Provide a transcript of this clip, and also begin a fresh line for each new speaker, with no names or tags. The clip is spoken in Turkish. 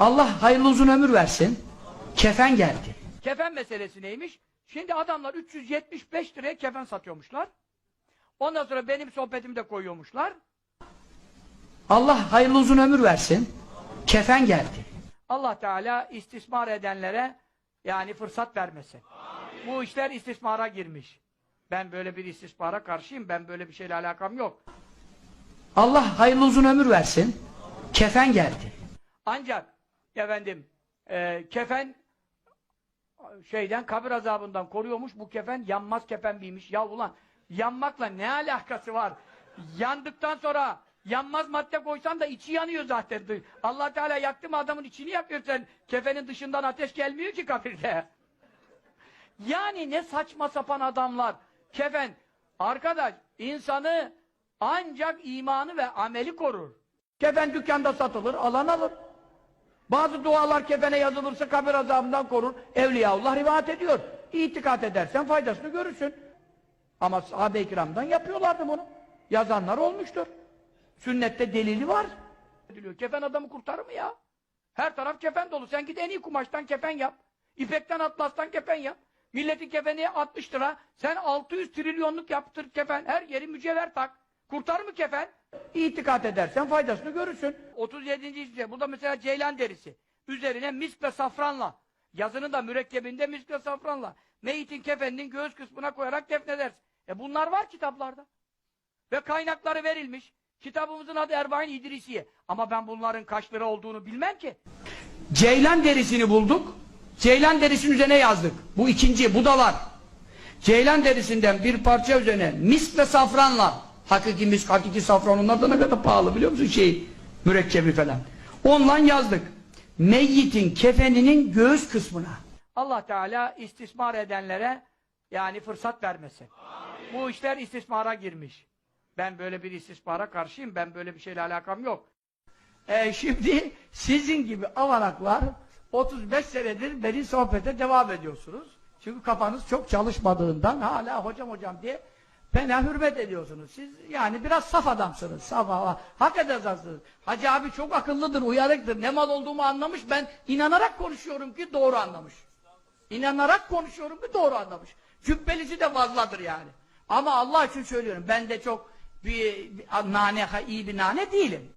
Allah hayırlı uzun ömür versin. Kefen geldi. Kefen meselesi neymiş? Şimdi adamlar 375 liraya kefen satıyormuşlar. Ondan sonra benim sohbetimi de koyuyormuşlar. Allah hayırlı uzun ömür versin. Kefen geldi. Allah Teala istismar edenlere yani fırsat vermesin. Bu işler istismara girmiş. Ben böyle bir istismara karşıyım. Ben böyle bir şeyle alakam yok. Allah hayırlı uzun ömür versin. Kefen geldi. Ancak efendim e, kefen şeyden kabir azabından koruyormuş. Bu kefen yanmaz kefen miymiş? Ya ulan yanmakla ne alakası var? Yandıktan sonra yanmaz madde koysan da içi yanıyor zaten. Allah Teala yaktı mı adamın içini yakıyor sen. Kefenin dışından ateş gelmiyor ki kabirde. Yani ne saçma sapan adamlar. Kefen. Arkadaş insanı ancak imanı ve ameli korur. Kefen dükkanda satılır, alan alır. Bazı dualar kefene yazılırsa kabir azabından korur. Evliyaullah rivayet ediyor. İtikat edersen faydasını görürsün. Ama sahabe-i kiramdan yapıyorlardı bunu. Yazanlar olmuştur. Sünnette delili var. Kefen adamı kurtarır mı ya? Her taraf kefen dolu. Sen git en iyi kumaştan kefen yap. İpekten atlastan kefen yap. Milletin kefeni 60 lira. Sen 600 trilyonluk yaptır kefen. Her yeri mücevher tak. Kurtarır mı kefen? İtikat edersen faydasını görürsün. 37. hisse. Burada mesela ceylan derisi. Üzerine misk ve safranla. Yazının da mürekkebinde misk ve safranla. Meyitin kefeninin göğüs kısmına koyarak defnedersin. E bunlar var kitaplarda. Ve kaynakları verilmiş. Kitabımızın adı Erbain İdrisiye. Ama ben bunların kaç lira olduğunu bilmem ki. Ceylan derisini bulduk. Ceylan derisinin üzerine yazdık. Bu ikinci, bu da var. Ceylan derisinden bir parça üzerine misk ve safranla hakiki misk, hakiki safran onlar da ne kadar pahalı biliyor musun şey mürekkebi falan. Onunla yazdık. Meyyitin kefeninin göğüs kısmına. Allah Teala istismar edenlere yani fırsat vermesin. Bu işler istismara girmiş. Ben böyle bir istismara karşıyım. Ben böyle bir şeyle alakam yok. E, şimdi sizin gibi avanaklar 35 senedir beni sohbete devam ediyorsunuz. Çünkü kafanız çok çalışmadığından hala hocam hocam diye bana hürmet ediyorsunuz. Siz yani biraz saf adamsınız. Saf hava. Hak edersiniz. Hacı abi çok akıllıdır, uyarıktır. Ne mal olduğumu anlamış. Ben inanarak konuşuyorum ki doğru anlamış. İnanarak konuşuyorum ki doğru anlamış. Cübbelisi de fazladır yani. Ama Allah için söylüyorum. Ben de çok bir, bir nane, iyi bir nane değilim.